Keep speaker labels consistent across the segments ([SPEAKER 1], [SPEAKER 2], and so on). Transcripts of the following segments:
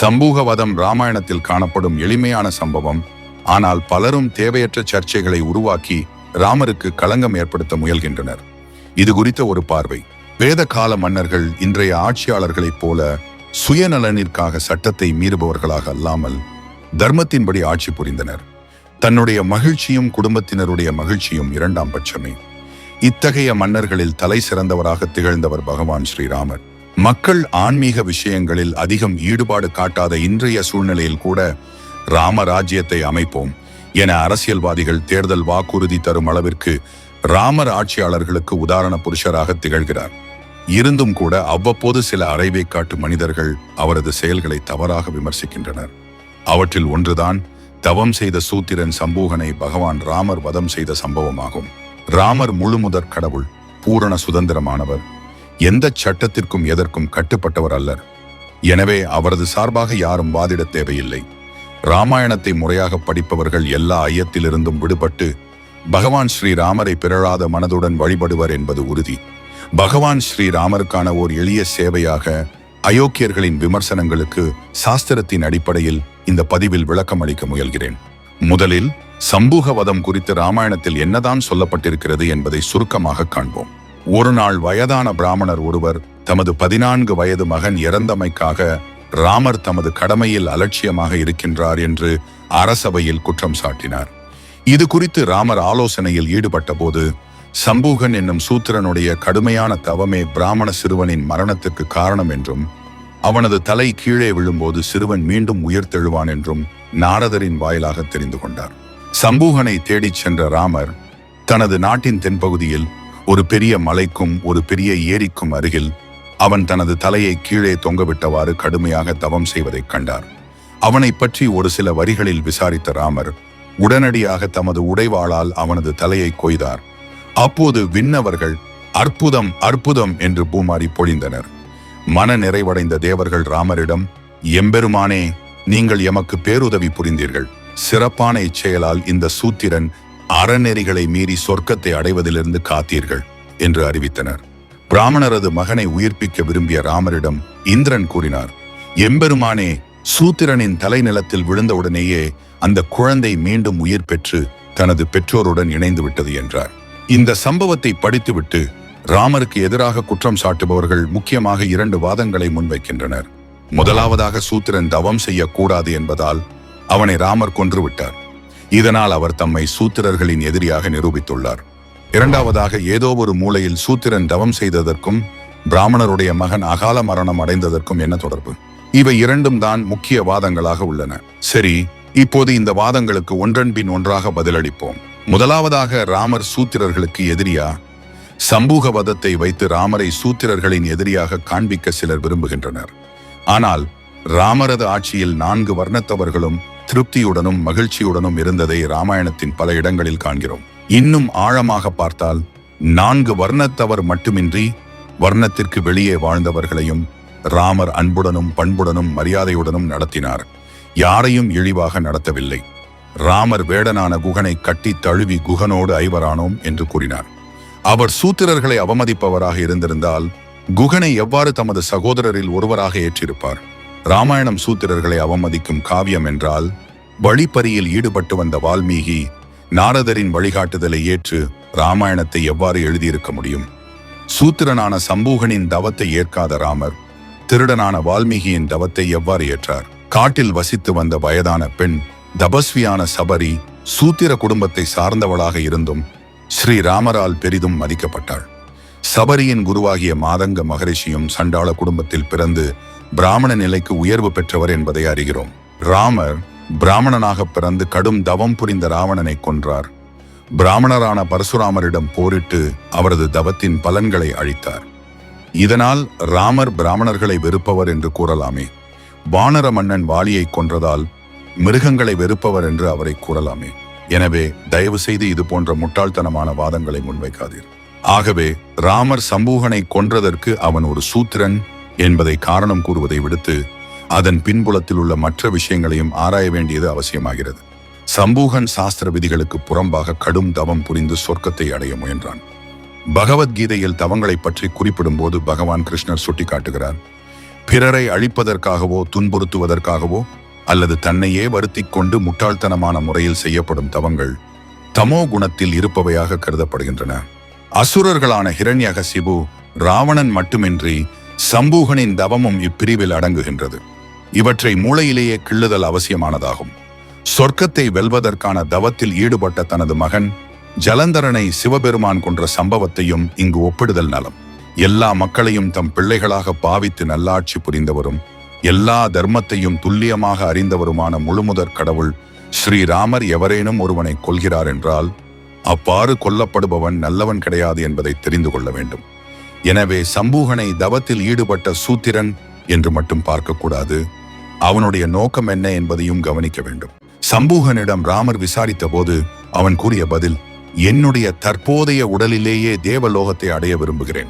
[SPEAKER 1] சம்பூகவதம் ராமாயணத்தில் காணப்படும் எளிமையான சம்பவம். ஆனால் பலரும் தேவையற்ற சர்ச்சைகளை உருவாக்கி ராமருக்கு களங்கம் ஏற்படுத்த முயல்கின்றனர். இது குறித்த ஒரு பார்வை. வேத கால மன்னர்கள் இன்றைய ஆட்சியாளர்களைப் போல சுயநலனிற்காக சட்டத்தை மீறுபவர்களாக அல்லாமல் தர்மத்தின்படி ஆட்சி புரிந்தனர். தன்னுடைய மகிழ்ச்சியும் குடும்பத்தினருடைய மகிழ்ச்சியும் இரண்டாம் பட்சமே. இத்தகைய மன்னர்களில் தலை சிறந்தவராக திகழ்ந்தவர் பகவான் ஸ்ரீராமர். மக்கள் ஆன்மீக விஷயங்களில் அதிகம் ஈடுபாடு காட்டாத இன்றைய சூழ்நிலையில் கூட ராமராஜ்யத்தை அமைப்போம் என அரசியல்வாதிகள் தேர்தல் வாக்குறுதி தரும் அளவிற்கு ராமர் ஆட்சியாளர்களுக்கு உதாரண புருஷராக திகழ்கிறார். இருந்தும் கூட அவ்வப்போது சில அறைவை காட்டு மனிதர்கள் அவரது செயல்களை தவறாக விமர்சிக்கின்றனர். அவற்றில் ஒன்றுதான் தவம் செய்த சூத்திரன் சம்பூகனை பகவான் ராமர் வதம் செய்த சம்பவமாகும். ராமர் முழுமுதற் கடவுள் பூரண சுதந்திரமானவர். எந்த சட்டத்திற்கும் எதற்கும் கட்டுப்பட்டவர் அல்லர். எனவே அவரது சார்பாக யாரும் வாதிட தேவையில்லை. ராமாயணத்தை முறையாக படிப்பவர்கள் எல்லா ஐயத்திலிருந்தும் விடுபட்டு பகவான் ஸ்ரீராமரை பிறழாத மனதுடன் வழிபடுவர் என்பது உறுதி. பகவான் ஸ்ரீராமருக்கான ஓர் எளிய சேவையாக அயோக்கியர்களின் விமர்சனங்களுக்கு சாஸ்திரத்தின் அடிப்படையில் இந்த பதிவில் விளக்கம் அளிக்க முயல்கிறேன். முதலில் சம்பூகவதம் குறித்து ராமாயணத்தில் என்னதான் சொல்லப்பட்டிருக்கிறது என்பதை சுருக்கமாக காண்போம். ஒரு நாள் வயதான பிராமணர் ஒருவர் தமது பதினான்கு வயது மகன் இறந்தமைக்காக ராமர் தமது கடமையில் அலட்சியமாக இருக்கின்றார் என்று அரசவையில் குற்றம் சாட்டினார். இது குறித்து ராமர் ஆலோசனையில் ஈடுபட்ட போது சம்பூகன் என்னும் சூத்திரனுடைய கடுமையான தவமே பிராமண சிறுவனின் மரணத்துக்கு காரணம் என்றும் அவனது தலை கீழே விழும்போது சிறுவன் மீண்டும் உயிர்த்தெழுவான் என்றும் நாரதரின் வாயிலாக தெரிந்து கொண்டார். சம்பூகனை தேடிச் சென்ற ராமர் தனது நாட்டின் தென்பகுதியில் ஒரு பெரிய மலைக்கும் ஒரு பெரிய ஏரிக்கும் அருகில் அவன் தனது தலையை கீழே தொங்கவிட்டவாறு கடுமையாக தவம் செய்வதைக் கண்டார். அவனை பற்றி ஒரு சில வரிகளில் விசாரித்த ராமர் உடனடியாக தமது உடைவாளால் அவனது தலையை கொய்தார். அப்போது விண்ணவர்கள் அற்புதம் அற்புதம் என்று பூமாரி பொழிந்தனர். மன நிறைவடைந்த தேவர்கள் ராமரிடம் எம்பெருமானே நீங்கள் எமக்கு பேருதவி புரிந்தீர்கள். சிறப்பான இச்செயலால் இந்த சூத்திரன் அறநெறிகளை மீறி சொர்க்கத்தை அடைவதிலிருந்து காத்தீர்கள் என்று அறிவித்தனர். பிராமணரது மகனை உயிர்ப்பிக்க விரும்பிய ராமரிடம் இந்திரன் கூறினார் எம்பெருமானே சூத்திரனின் தலைநிலத்தில் விழுந்தவுடனேயே அந்த குழந்தை மீண்டும் உயிர் பெற்று தனது பெற்றோருடன் இணைந்து விட்டது என்றார். இந்த சம்பவத்தை படித்துவிட்டு ராமருக்கு எதிராக குற்றம் சாட்டுபவர்கள் முக்கியமாக இரண்டு வாதங்களை முன்வைக்கின்றனர். முதலாவதாக சூத்திரன் தவம் செய்யக்கூடாது என்பதால் அவனை ராமர் கொன்றுவிட்டார் இதனால் அவர் தம்மை சூத்திரர்களின் எதிரியாக நிரூபித்துள்ளார். இரண்டாவதாக ஏதோ ஒரு மூலையில் சூத்திரன் தவம் செய்ததற்கும் பிராமணருடைய மகன் அகால மரணம் அடைந்ததற்கும் என்ன தொடர்பு? இவை இரண்டும் தான் முக்கிய வாதங்களாக உள்ளன. சரி இப்போது இந்த வாதங்களுக்கு ஒன்றன் பின் ஒன்றாக பதிலளிப்போம். முதலாவதாக ராமர் சூத்திரர்களுக்கு எதிரியா? சம்பூக வதத்தை வைத்து ராமரை சூத்திரர்களின் எதிரியாக காண்பிக்க சிலர் விரும்புகின்றனர். ஆனால் ராமரது ஆட்சியில் நான்கு வர்ணத்தவர்களும் திருப்தியுடனும் மகிழ்ச்சியுடனும் இருந்ததை ராமாயணத்தின் பல இடங்களில் காண்கிறோம். இன்னும் ஆழமாக பார்த்தால் நான்கு வர்ணத்தவர் மட்டுமின்றி வர்ணத்திற்கு வெளியே வாழ்ந்தவர்களையும் ராமர் அன்புடனும் பண்புடனும் மரியாதையுடனும் நடத்தினார். யாரையும் இழிவாக நடத்தவில்லை. ராமர் வேடனான குகனை கட்டி தழுவி குகனோடு ஐவரானோம் என்று கூறினார். அவர் சூத்திரர்களை அவமதிப்பவராக இருந்திருந்தால் குகனை எவ்வாறு தமது சகோதரரில் ஒருவராக ஏற்றிருப்பார்? ராமாயணம் சூத்திரர்களை அவமதிக்கும் காவியம் என்றால் வழிப்பறியில் ஈடுபட்டு வந்த வால்மீகி நாரதரின் வழிகாட்டுதலை ஏற்று ராமாயணத்தை எவ்வாறு எழுதியிருக்க முடியும்? சூத்திரனான சம்பூகனின் தவத்தை ஏற்காத ராமர் திருடனான வால்மீகியின் தவத்தை எவ்வாறு ஏற்றார்? காட்டில் வசித்து வந்த வயதான பெண் தபஸ்வியான சபரி சூத்திர குடும்பத்தை சார்ந்தவளாக இருந்தும் ஸ்ரீ ராமரால் பெரிதும் மதிக்கப்பட்டாள். சபரியின் குருவாகிய மாதங்க மகரிஷியும் சண்டாள குடும்பத்தில் பிறந்து பிராமண நிலைக்கு உயர்வு பெற்றவர் என்பதை அறிகிறோம். ராமர் பிராமணனாக பிறந்து கடும் தவம் புரிந்த ராவணனை கொன்றார். பிராமணரான பரசுராமரிடம் போரிட்டு அவரது தவத்தின் பலன்களை அழித்தார். இதனால் ராமர் பிராமணர்களை வெறுப்பவர் என்று கூறலாமே. வானர மன்னன் வாலியை கொன்றதால் மிருகங்களை வெறுப்பவர் என்று அவரை கூறலாமே. எனவே தயவு செய்து இது போன்ற முட்டாள்தனமான வாதங்களை முன்வைக்காதீர். ஆகவே ராமர் சம்பூகனை கொன்றதற்கு அவன் ஒரு சூத்திரன் என்பதை காரணம் கூறுவதை விடுத்து அதன் பின்புலத்தில் உள்ள மற்ற விஷயங்களையும் ஆராய வேண்டியது அவசியமாகிறது. சம்பூகன் சாஸ்திர விதிகளுக்கு புறம்பாக கடும் தவம் புரிந்து சொர்க்கத்தை அடைய முயன்றான். பகவத்கீதையில் தவங்களை பற்றி குறிப்பிடும் போது பகவான் கிருஷ்ணர் சுட்டிக்காட்டுகிறார். பிறரை அழிப்பதற்காகவோ துன்புறுத்துவதற்காகவோ அல்லது தன்னையே வருத்திக் கொண்டு முட்டாள்தனமான முறையில் செய்யப்படும் தவங்கள் தமோ குணத்தில் இருப்பவையாக கருதப்படுகின்றன. அசுரர்களான ஹிரண்யகசிபு ராவணன் மட்டுமின்றி சம்பூகனின் தவமும் இப்பிரிவில் அடங்குகின்றது. இவற்றை மூளையிலேயே கிள்ளுதல் அவசியமானதாகும். சொர்க்கத்தை வெல்வதற்கான தவத்தில் ஈடுபட்ட தனது மகன் ஜலந்தரனை சிவபெருமான் கொன்ற சம்பவத்தையும் இங்கு ஒப்பிடுதல் நலம். எல்லா மக்களையும் தம் பிள்ளைகளாக பாவித்து நல்லாட்சி புரிந்தவரும் எல்லா தர்மத்தையும் துல்லியமாக அறிந்தவருமான முழுமுதற் கடவுள் ஸ்ரீராமர் எவரேனும் ஒருவனை கொள்கிறார் என்றால் அவ்வாறு கொல்லப்படுபவன் நல்லவன் கிடையாது என்பதை தெரிந்து கொள்ள வேண்டும். எனவே சம்பூகனை தவத்தில் ஈடுபட்ட சூத்திரன் என்று மட்டும் பார்க்கக்கூடாது. அவனுடைய நோக்கம் என்ன என்பதையும் கவனிக்க வேண்டும். சம்பூகனிடம் ராமர் விசாரித்த போது அவன் கூறிய பதில் என்னுடைய தற்போதைய உடலிலேயே தேவலோகத்தை அடைய விரும்புகிறேன்.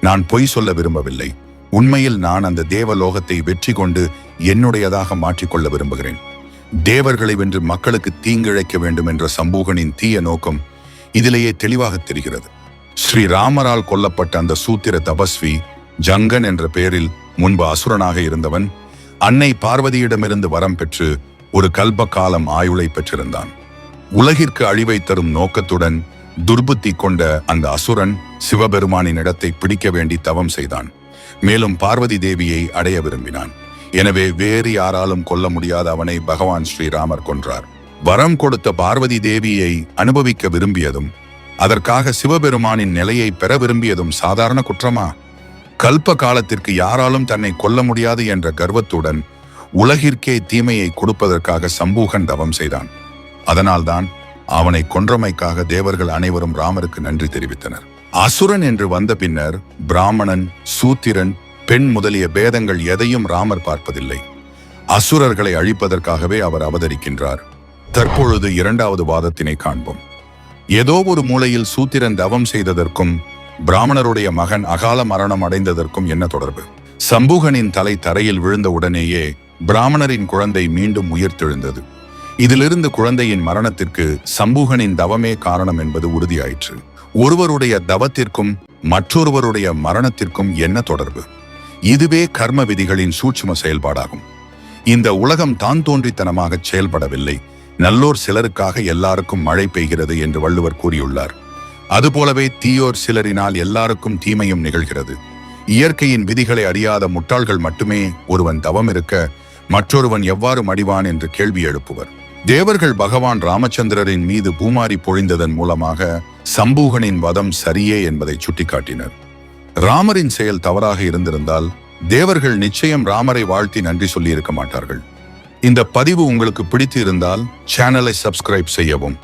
[SPEAKER 1] நான் பொய் சொல்ல விரும்பவில்லை. உண்மையில் நான் அந்த தேவலோகத்தை வெற்றி கொண்டு என்னுடையதாக மாற்றிக்கொள்ள விரும்புகிறேன். தேவர்களை வென்று மக்களுக்கு தீங்கிழைக்க வேண்டும் என்ற சம்பூகனின் தீய நோக்கம் இதிலேயே தெளிவாக தெரிகிறது. ஸ்ரீராமரால் கொல்லப்பட்ட அந்த சூத்திர தபஸ்வி ஜங்கன் என்ற பெயரில் முன்பு அசுரனாக இருந்தவன் அன்னை பார்வதியிடமிருந்து வரம் பெற்று ஒரு கல்ப காலம் ஆயுளை பெற்றிருந்தான். உலகிற்கு அழிவை தரும் நோக்கத்துடன் துர்புத்தி கொண்ட அந்த அசுரன் சிவபெருமானின் இடத்தை பிடிக்க வேண்டி தவம் செய்தான். மேலும் பார்வதி தேவியை அடைய விரும்பினான். எனவே வேறு யாராலும் கொல்ல முடியாத அவனை பகவான் ஸ்ரீராமர் கொன்றார். வரம் கொடுத்த பார்வதி தேவியை அனுபவிக்க விரும்பியதும் அதற்காக சிவபெருமானின் நிலையை பெற விரும்பியதும் சாதாரண குற்றமா? கல்ப காலத்திற்கு யாராலும் தன்னை கொல்ல முடியாது என்ற கர்வத்துடன் உலகிற்கே தீமையை கொடுப்பதற்காக சம்பூகன் தவம் செய்தான். அதனால்தான் அவனை கொன்றமைக்காக தேவர்கள் அனைவரும் ராமருக்கு நன்றி தெரிவித்தனர். அசுரன் என்று வந்த பின்னர் பிராமணன் சூத்திரன் பெண் முதலிய பேதங்கள் எதையும் ராமர் பார்ப்பதில்லை. அசுரர்களை அழிப்பதற்காகவே அவர் அவதரிக்கின்றார். தற்பொழுது இரண்டாவது வாதத்தினை காண்போம். ஏதோ ஒரு மூலையில் சூத்திரன் தவம் செய்ததற்கும் பிராமணருடைய மகன் அகால மரணம் அடைந்ததற்கும் என்ன தொடர்பு? சம்பூகனின் தலை தரையில் விழுந்த உடனேயே பிராமணரின் குழந்தை மீண்டும் உயிர்த்தெழுந்தது. இதிலிருந்து குழந்தையின் மரணத்திற்கு சம்பூகனின் தவமே காரணம் என்பது உறுதியாயிற்று. ஒருவருடைய தவத்திற்கும் மற்றொருவருடைய மரணத்திற்கும் என்ன தொடர்பு? இதுவே கர்ம விதிகளின் சூட்சும செயல்பாடாகும். இந்த உலகம் தான் தோன்றித்தனமாக செயல்படவில்லை. நல்லோர் சிலருக்காக எல்லாருக்கும் மழை பெய்கிறது என்று வள்ளுவர் கூறியுள்ளார். அதுபோலவே தீயோர் சிலரினால் எல்லாருக்கும் தீமையும் நிகழ்கிறது. இயற்கையின் விதிகளை அறியாத முட்டாள்கள் மட்டுமே ஒருவன் தவம் இருக்க மற்றொருவன் எவ்வாறு மடிவான் என்று கேள்வி எழுப்புவர். தேவர்கள் பகவான் ராமச்சந்திரரின் மீது பூமாரி பொழிந்ததன் மூலமாக சம்பூகனின் வதம் சரியே என்பதை சுட்டிக்காட்டினர். ராமரின் செயல் தவறாக இருந்திருந்தால் தேவர்கள் நிச்சயம் ராமரை வாழ்த்தி நன்றி சொல்லியிருக்க மாட்டார்கள். இந்த பதிவு உங்களுக்கு பிடித்து இருந்தால் சேனலை சப்ஸ்கிரைப் செய்யவும்.